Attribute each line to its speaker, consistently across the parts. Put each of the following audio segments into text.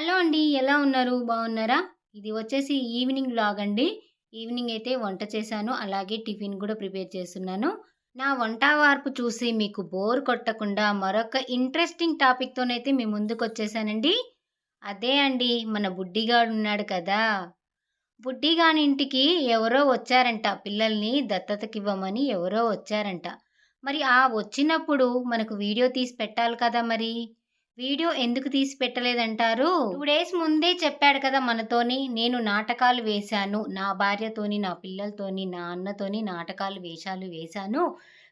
Speaker 1: Hello అండి ఎలా ఉన్నారు? బాగున్నారా? ఇది వచ్చేసి ఈవినింగ్ వ్లాగ్ అండి. ఈవినింగ్ అయితే వంట చేశాను అలాగే టిఫిన్ కూడా ప్రిపేర్ చేస్తున్నాను. నా వంట వార్పు చూసి మీకు బోర్ కొట్టకుండా మరొక ఇంట్రెస్టింగ్ టాపిక్తోనైతే మీ ముందుకు వచ్చేసానండి. అదే అండి మన బుడ్డిగాడు ఉన్నాడు కదా. బుడ్డిగాని ఇంటికి ఎవరో వచ్చారంట పిల్లల్ని దత్తతకివ్వమని ఎవరో వచ్చారంట. మరి ఆ వచ్చినప్పుడు మనకు వీడియో తీసి పెట్టాలి కదా మరి? వీడియో ఎందుకు తీసి పెట్టలేదంటారు? టూ డేస్ ముందే చెప్పాడు కదా మనతోని నేను నాటకాలు వేశాను నా భార్యతోని నా పిల్లలతోని నా అన్నతోని నాటకాలు వేషాలు వేశాను.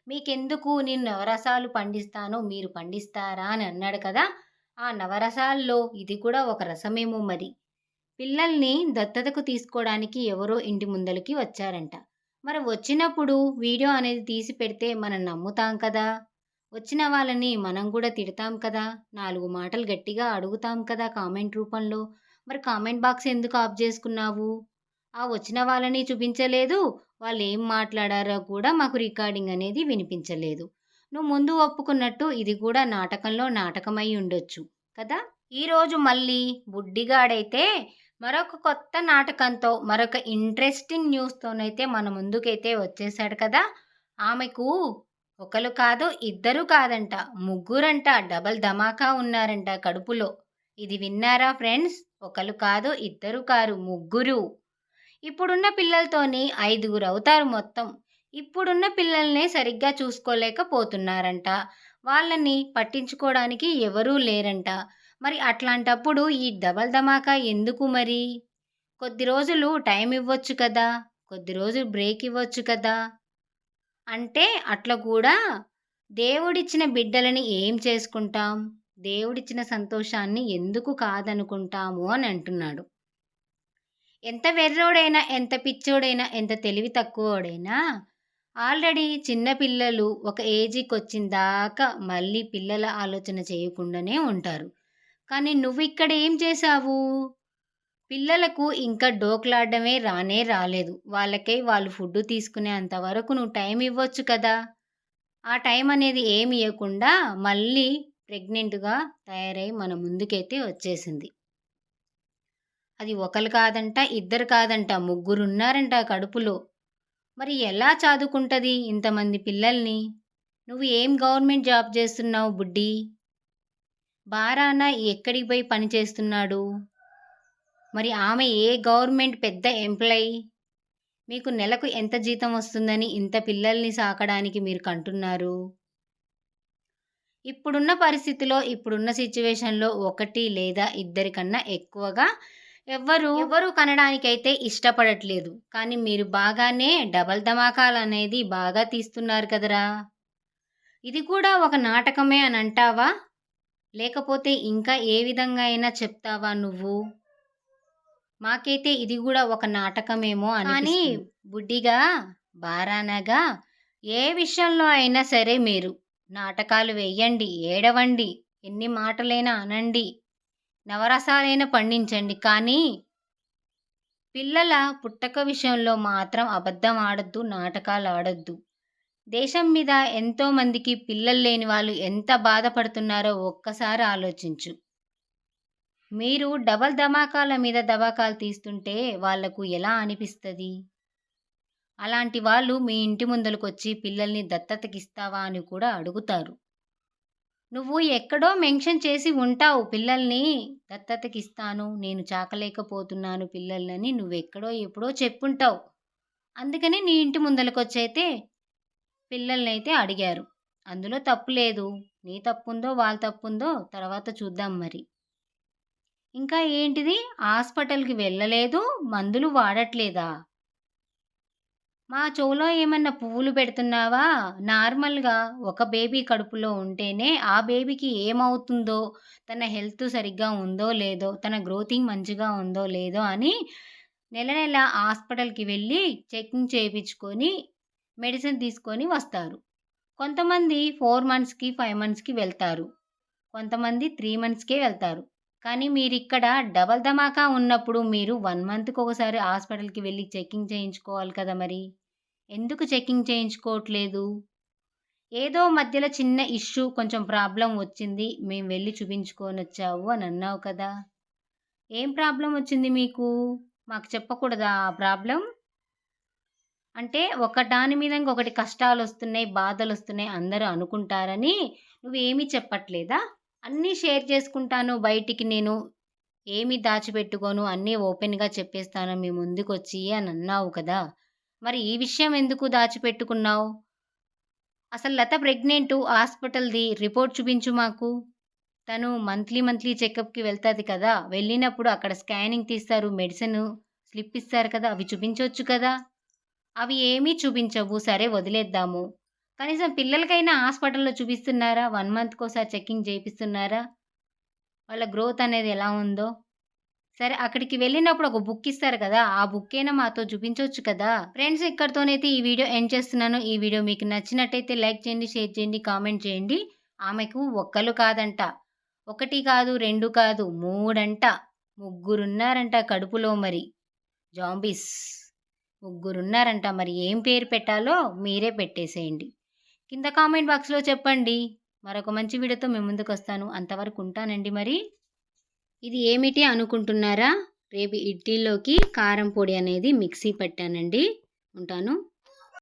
Speaker 1: మీకెందుకు నేను నవరసాలు పండిస్తాను మీరు పండిస్తారా అని అన్నాడు కదా. ఆ నవరసాల్లో ఇది కూడా ఒక రసమేమో మరి. పిల్లల్ని దత్తతకు తీసుకోవడానికి ఎవరో ఇంటి ముందలకి వచ్చారంట. మరి వచ్చినప్పుడు వీడియో అనేది తీసి పెడితే మనం నమ్ముతాం కదా. వచ్చిన వాళ్ళని మనం కూడా తిడతాం కదా? నాలుగు మాటలు గట్టిగా అడుగుతాం కదా కామెంట్ రూపంలో? మరి కామెంట్ బాక్స్ ఎందుకు ఆఫ్ చేసుకున్నావు? ఆ వచ్చిన వాళ్ళని చూపించలేదు. వాళ్ళు ఏం మాట్లాడారో కూడా మాకు రికార్డింగ్ అనేది వినిపించలేదు. నువ్వు ముందు ఒప్పుకున్నట్టు ఇది కూడా నాటకంలో నాటకమై ఉండొచ్చు కదా? ఈరోజు మళ్ళీ బుడ్డిగాడైతే మరొక కొత్త నాటకంతో మరొక ఇంట్రెస్టింగ్ న్యూస్తోనైతే మన ముందుకైతే వచ్చేసాడు కదా? ఆమెకు ఒకరు కాదు ఇద్దరు కాదంట. ముగ్గురంట. డబల్ ధమాకా ఉన్నారంట కడుపులో. ఇది విన్నారా ఫ్రెండ్స్? ఒకరు కాదు ఇద్దరు కారు ముగ్గురు. ఇప్పుడున్న పిల్లలతోని ఐదుగురు అవుతారు మొత్తం. ఇప్పుడున్న పిల్లల్ని సరిగ్గా చూసుకోలేకపోతున్నారంట. వాళ్ళని పట్టించుకోవడానికి ఎవరూ లేరంట. మరి అట్లాంటప్పుడు ఈ డబల్ ధమాకా ఎందుకు మరి? కొద్ది రోజులు టైం ఇవ్వచ్చు కదా? కొద్ది రోజులు బ్రేక్ ఇవ్వచ్చు కదా? అంటే అట్లా కూడా దేవుడిచ్చిన బిడ్డలని ఏం చేసుకుంటాం? దేవుడిచ్చిన సంతోషాన్ని ఎందుకు కాదనుకుంటాము అని అంటున్నాడు. ఎంత వెర్రోడైనా ఎంత పిచ్చోడైనా ఎంత తెలివి తక్కువోడైనా ఆల్రెడీ చిన్నపిల్లలు ఒక ఏజీకి వచ్చిన దాకా మళ్ళీ పిల్లల ఆలోచన చేయకుండానే ఉంటారు. కానీ నువ్వు ఇక్కడ ఏం చేశావు? పిల్లలకు ఇంకా డోక్లాడమే రానే రాలేదు. వాళ్ళకై వాళ్ళు ఫుడ్ తీసుకునే అంతవరకు నువ్వు టైం ఇవ్వచ్చు కదా. ఆ టైం అనేది ఏమి ఇవ్వకుండా మళ్ళీ ప్రెగ్నెంట్గా తయారై మన ముందుకైతే వచ్చేసింది. అది ఒకరు కాదంట ఇద్దరు కాదంట ముగ్గురు ఉన్నారంట కడుపులో. మరి ఎలా చదువుకుంటుంది ఇంతమంది పిల్లల్ని? నువ్వు ఏం గవర్నమెంట్ జాబ్ చేస్తున్నావు బుడ్డి? బారాన ఎక్కడికి పోయి పని చేస్తున్నాడు? మరి ఆమె ఏ గవర్నమెంట్ పెద్ద ఎంప్లాయీ? మీకు నెలకు ఎంత జీతం వస్తుందని ఇంత పిల్లల్ని సాకడానికి మీరు కంటున్నారు? ఇప్పుడున్న పరిస్థితిలో ఇప్పుడున్న సిచ్యువేషన్లో ఒకటి లేదా ఇద్దరికన్నా ఎక్కువగా ఎవ్వరు ఎవరు కనడానికైతే ఇష్టపడట్లేదు. కానీ మీరు బాగానే డబల్ ధమాకాలు అనేది బాగా తీస్తున్నారు కదరా? ఇది కూడా ఒక నాటకమే అని అంటావా? లేకపోతే ఇంకా ఏ విధంగా అయినా చెప్తావా నువ్వు? మాకైతే ఇది కూడా ఒక నాటకమేమో అని బుడ్డిగా బారానగా ఏ విషయంలో అయినా సరే మీరు నాటకాలు వేయండి ఏడవండి ఎన్ని మాటలైనా అనండి నవరసాలైనా పండించండి. కానీ పిల్లల పుట్టక విషయంలో మాత్రం అబద్ధం ఆడద్దు నాటకాలు ఆడద్దు. దేశం మీద ఎంతోమందికి పిల్లలు లేని వాళ్ళు ఎంత బాధపడుతున్నారో ఒక్కసారి ఆలోచించు. మీరు డబల్ ధమాకాల మీద దబాకాలు తీస్తుంటే వాళ్ళకు ఎలా అనిపిస్తుంది? అలాంటి వాళ్ళు మీ ఇంటి ముందరకు వచ్చి పిల్లల్ని దత్తతకిస్తావా అని కూడా అడుగుతారు. నువ్వు ఎక్కడో మెన్షన్ చేసి ఉంటావు పిల్లల్ని దత్తతకిస్తాను నేను చాకలేకపోతున్నాను పిల్లల్ని నువ్వెక్కడో ఎప్పుడో చెప్పుంటావు. అందుకని నీ ఇంటి ముందరకు వచ్చైతే పిల్లల్ని అయితే అడిగారు. అందులో తప్పు లేదు. నీ తప్పుందో వాళ్ళ తప్పుందో తర్వాత చూద్దాం మరి. ఇంకా ఏంటిది? హాస్పిటల్కి వెళ్ళలేదు మందులు వాడట్లేదా? మా చెవులో ఏమన్నా పువ్వులు పెడుతున్నావా? నార్మల్గా ఒక బేబీ కడుపులో ఉంటేనే ఆ బేబీకి ఏమవుతుందో తన హెల్త్ సరిగ్గా ఉందో లేదో తన గ్రోతింగ్ మంచిగా ఉందో లేదో అని నెల నెల హాస్పిటల్కి వెళ్ళి చెకింగ్ చేయించుకొని మెడిసిన్ తీసుకొని వస్తారు. కొంతమంది ఫోర్ మంత్స్కి ఫైవ్ మంత్స్కి వెళ్తారు. కొంతమంది త్రీ మంత్స్కే వెళ్తారు. కానీ మీరు ఇక్కడ డబల్ ధమాకా ఉన్నప్పుడు మీరు వన్ మంత్కి ఒకసారి హాస్పిటల్కి వెళ్ళి చెకింగ్ చేయించుకోవాలి కదా మరి. ఎందుకు చెకింగ్ చేయించుకోవట్లేదు? ఏదో మధ్యలో చిన్న ఇష్యూ కొంచెం ప్రాబ్లం వచ్చింది మేము వెళ్ళి చూపించుకొని వచ్చావు అని అన్నావు కదా. ఏం ప్రాబ్లం వచ్చింది మీకు? మాకు చెప్పకూడదా ఆ ప్రాబ్లం? అంటే ఒక దాని మీద ఇంకొకటి కష్టాలు వస్తున్నాయి బాధలు వస్తున్నాయి అందరూ అనుకుంటారని నువ్వేమీ చెప్పట్లేదా? అన్నీ షేర్ చేసుకుంటాను బయటికి నేను ఏమి దాచిపెట్టుకోను అన్నీ ఓపెన్గా చెప్పేస్తాను మీ ముందుకు వచ్చి అని అన్నావు కదా. మరి ఈ విషయం ఎందుకు దాచిపెట్టుకున్నావు? అసలు లత ప్రెగ్నెంట్ హాస్పిటల్ది రిపోర్ట్ చూపించు మాకు. తను మంత్లీ మంత్లీ చెకప్కి వెళ్తుంది కదా. వెళ్ళినప్పుడు అక్కడ స్కానింగ్ తీస్తారు మెడిసిన్ స్లిప్ ఇస్తారు కదా. అవి చూపించవచ్చు కదా. అవి ఏమీ చూపించవు. సరే వదిలేద్దాము. కనీసం పిల్లలకైనా హాస్పిటల్లో చూపిస్తున్నారా? వన్ మంత్కి ఒకసారి చెకింగ్ చేయిస్తున్నారా వాళ్ళ గ్రోత్ అనేది ఎలా ఉందో? సరే అక్కడికి వెళ్ళినప్పుడు ఒక బుక్ ఇస్తారు కదా ఆ బుక్ అయినా మాతో చూపించవచ్చు కదా. ఫ్రెండ్స్ ఇక్కడితోనైతే ఈ వీడియో ఎండ్ చేస్తున్నాను. ఈ వీడియో మీకు నచ్చినట్టయితే లైక్ చేయండి షేర్ చేయండి కామెంట్ చేయండి. ఆమెకు ఒక్కలు కాదంట. ఒకటి కాదు రెండు కాదు మూడంట. ముగ్గురున్నారంట కడుపులో మరి. జాంబీస్. ముగ్గురున్నారంట. మరి ఏం పేరు పెట్టాలో మీరే పెట్టేసేయండి. కింద కామెంట్ బాక్స్లో చెప్పండి. మరొక మంచి వీడియోతో మేము ముందుకు వస్తాను అంతవరకు ఉంటానండి మరి. ఇది ఏమిటి అనుకుంటున్నారా? రేపు ఇడ్లీలోకి కారం పొడి అనేది మిక్సీ పెట్టానండి. ఉంటాను.